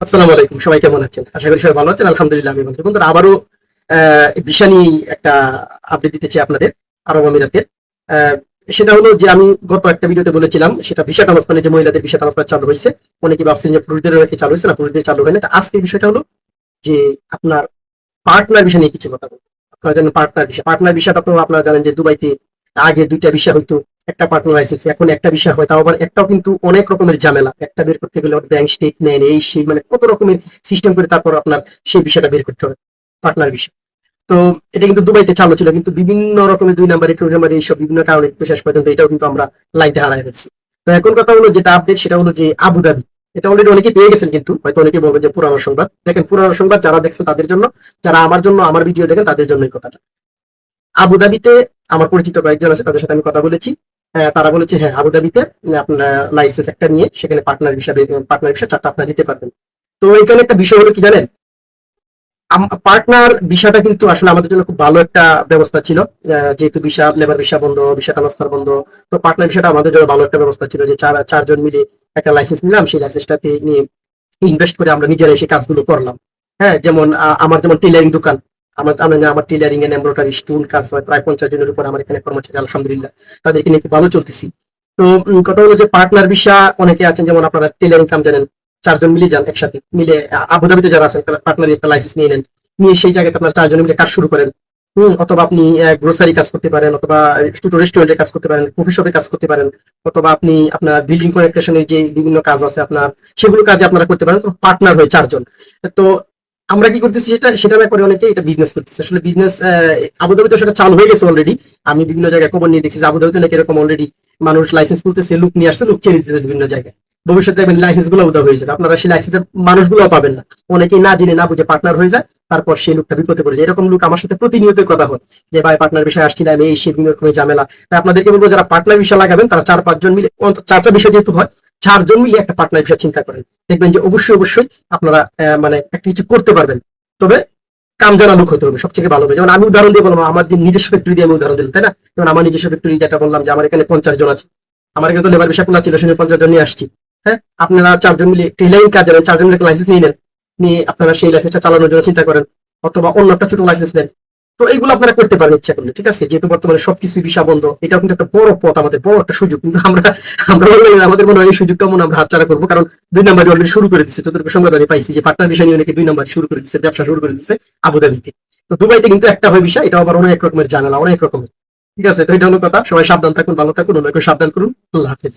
আসসালামু আলাইকুম, সবাই কেমন আছেন? আশা করি সবাই ভালো আছেন। আলহামদুলিল্লাহ, আমি ভালো আছি। বন্ধুরা, আবারও ভিসা নিয়ে একটা আপডেট আপনাদের আরব আমিরাতের সেটা হলো যে আমি গত একটা ভিডিওতে বলেছিলাম, সেটা ভিসা ট্রান্সফারে যে মহিলাদের ভিসা ট্রান্সফার চালু হয়েছে, অনেকে ভাবছেন যে পুরুষদের নাকি চালু হয়েছে, না, পুরুষদের চালু হয় না আজকের বিষয়টা হলো যে আপনার পার্টনার বিষয় নিয়ে কিছু কথা বলব। আপনারা জানেন পার্টনার ভিসা পার্টনার ভিসাটা তো আপনারা জানেন যে দুবাইতে আগে দুইটা বিষয় হইতো একটা পার্টনার লাইসেন্স এখন একটা বিষয় হয়, তাও আবার একটাও কিন্তু অনেক রকমের ঝামেলা। একটা বের করতে গেলে ব্যাংক স্টেটমেন্ট এই সেই মানে কত রকমের সিস্টেম করে তারপর আপনার সেই বিষয়টা বের করতে হবে পার্টনার বিষয়। তো এটা কিন্তু দুবাইতে চালু ছিল, কিন্তু বিভিন্ন রকমের দুই নাম্বার টু নাম্বার এইসব বিভিন্ন কারণে কিন্তু শেষ পর্যন্ত এটাও কিন্তু আমরা লাইনটা হারাই ফেলছি। তো এখন কথা হলো যেটা আপডেট সেটা হলো যে আবুধাবি এটা অলরেডি অনেকে পেয়ে গেছেন কিন্তু, হয়তো অনেকে বলবেন যে পুরানো সংবাদ। দেখেন, পুরানো সংবাদ যারা দেখছেন তাদের জন্য, যারা আমার জন্য, আমার ভিডিও দেখেন, তাদের জন্য এই কথাটা। আবুধাবিতে আমার পরিচিত কয়েকজন আছে, তাদের সাথে আমি কথা বলেছি। তারা বলেছে হ্যাঁ আবুধাবিতে আপনার লাইসেন্স একটা নিয়ে সেখানে পার্টনার হিসাবে পার্টনার হিসাবে চারটা আপনারা নিতে পারবেন। তো এখানে একটা বিষয় হলো কি জানেন? পার্টনার ভিসাটা কিন্তু আসলে আমাদের জন্য খুব ভালো একটা ব্যবস্থা ছিল। যেহেতু ভিসা লেবার ভিসা বন্ধ, ভিসা ট্রান্সফার বন্ধ, তো পার্টনার ভিসাটা আমাদের জন্য ভালো একটা ব্যবস্থা ছিল যে চার, চারজন মিলে একটা লাইসেন্স নিলাম, সেই লাইসেন্সটাতে নিয়ে ইনভেস্ট করে আমরা নিজেরা এসে কাজগুলো করলাম। হ্যাঁ যেমন আমার যেমন টেলারিং দোকান আমার আমি জানি আমার টেলারিং এন্ড এমব্রয়ডারি স্টুল কাজ হয়, প্রায় পঞ্চাশ জনের উপর আমার এখানে কর্মচারী, আলহামদুলিল্লাহ, তাদেরকে নিয়ে ভালো চলতেছি। তো কথা হলো যে পার্টনার ভিসা অনেকে আছেন, যেমন আপনারা টেলারিং কাম জানেন, চারজন মিলে যান একসাথে, মিলে আবুধাবিতে যারা আছেন পার্টনার একটা লাইসেন্স নিয়ে নেন, নিয়ে সেই জায়গাতে আপনার চারজন মিলে কাজ শুরু করেন। হম, অথবা আপনি গ্রোসারি কাজ করতে পারেন, অথবা রেস্টুরেন্টের কাজ করতে পারেন কফি শপে কাজ করতে পারেন, অথবা আপনি আপনার বিল্ডিং কনেকশনের যে বিভিন্ন কাজ আছে আপনার, সেগুলো কাজে আপনারা করতে পারেন পার্টনার হয়ে চারজন। তো আমরা কি করতেছি সেটা সেটা না করে অনেকে এটা বিজনেস করতেছে। আসলে বিজনেস আবুধাবিতে সেটা চালু হয়ে গেছে অলরেডি আমি বিভিন্ন জায়গায় খবর নিয়ে দেখছি যে আবুধাবিতে নাকি এরকম অলরেডি মানুষ লাইসেন্স করতেছে লুক নিয়ে আসছে লুক ছেড়ে দিতেছে বিভিন্ন জায়গায়। ভবিষ্যতে দেখবেন লাইসেন্সগুলো উদা হয়ে যাবে। আপনারা সেই লাইসেন্সের মানুষগুলো পাবেন না। অনেকেই না জেনে, না বুঝে পার্টনার হয়ে যায়, তারপর সেই লোকটা বিপদে পড়ে যায়। এরকম লোক আমার সাথে প্রতিনিয়ত কথা হয় যে, ভাই পার্টনার বিষয়ে আসছিলাম এই, সেই, বিভিন্ন রকমের ঝামেলা। তাই আপনাদেরকে বলব, যারা পার্টনার বিষয় লাগাবেন, তারা চার পাঁচজন মিলে চারটা বিষয় যেহেতু হয় চারজন মিলে একটা পার্টনার বিষয় চিন্তা করেন। দেখবেন যে অবশ্যই অবশ্যই আপনারা মানে একটা কিছু করতে পারবেন। তবে কাম জানা লোক হতে হবে, সবথেকে ভালো হবে। যেমন আমি উদাহরণ দিয়ে বললাম, আমার যে নিজস্ব ফ্যাক্টরি দিয়ে আমি উদাহরণ দিলাম, তাই না? যেমন আমার নিজস্ব ফ্যাক্টরি যেটা বললাম যে আমার এখানে পঞ্চাশ জন আছে। আমার এখানে তো লেবার বিষয় খোলা ছিল সেখানে পঞ্চাশ জন নিয়ে আসছি। হ্যাঁ? আপনারা চারজন মিলে টেলারিং কাজ জানেন চারজন মিলে লাইসেন্স নিয়ে নেন। নিয়ে আপনারা সেই লাইসেন্সটা চালানোর জন্য চিন্তা করেন। অথবা অন্য একটা ছোট লাইসেন্স নেন। তো এইগুলো আপনারা করতে পারেন ইচ্ছা করলে, ঠিক আছে? যেহেতু বর্তমানে সবকিছু বিষা বন্ধ, এটাও কিন্তু একটা বড় পথ, আমাদের বড় একটা সুযোগ। কিন্তু আমরা আমরা আমাদের মনে হয় এই সুযোগটা মনে আমরা হাতছাড়া করব, কারণ দুই নাম্বার অলরেডি শুরু করে দিচ্ছে যতটুকু সংবাদ আমি পাইছি যে পার্টনার বিষয় নিয়ে অনেকে দুই নাম্বার শুরু করে দিচ্ছে ব্যবসা শুরু করে দিচ্ছে আবুধাবিতে। তো দুবাইতে কিন্তু একটা হয় বিষয় এটা আবার অনেক রকমের জানালা অনেক রকমের। ঠিক আছে? তো এটা হলো কথা। সবাই সাবধান থাকুন, ভালো থাকুন অনেকে সাবধান করুন। আল্লাহ হাফেজ।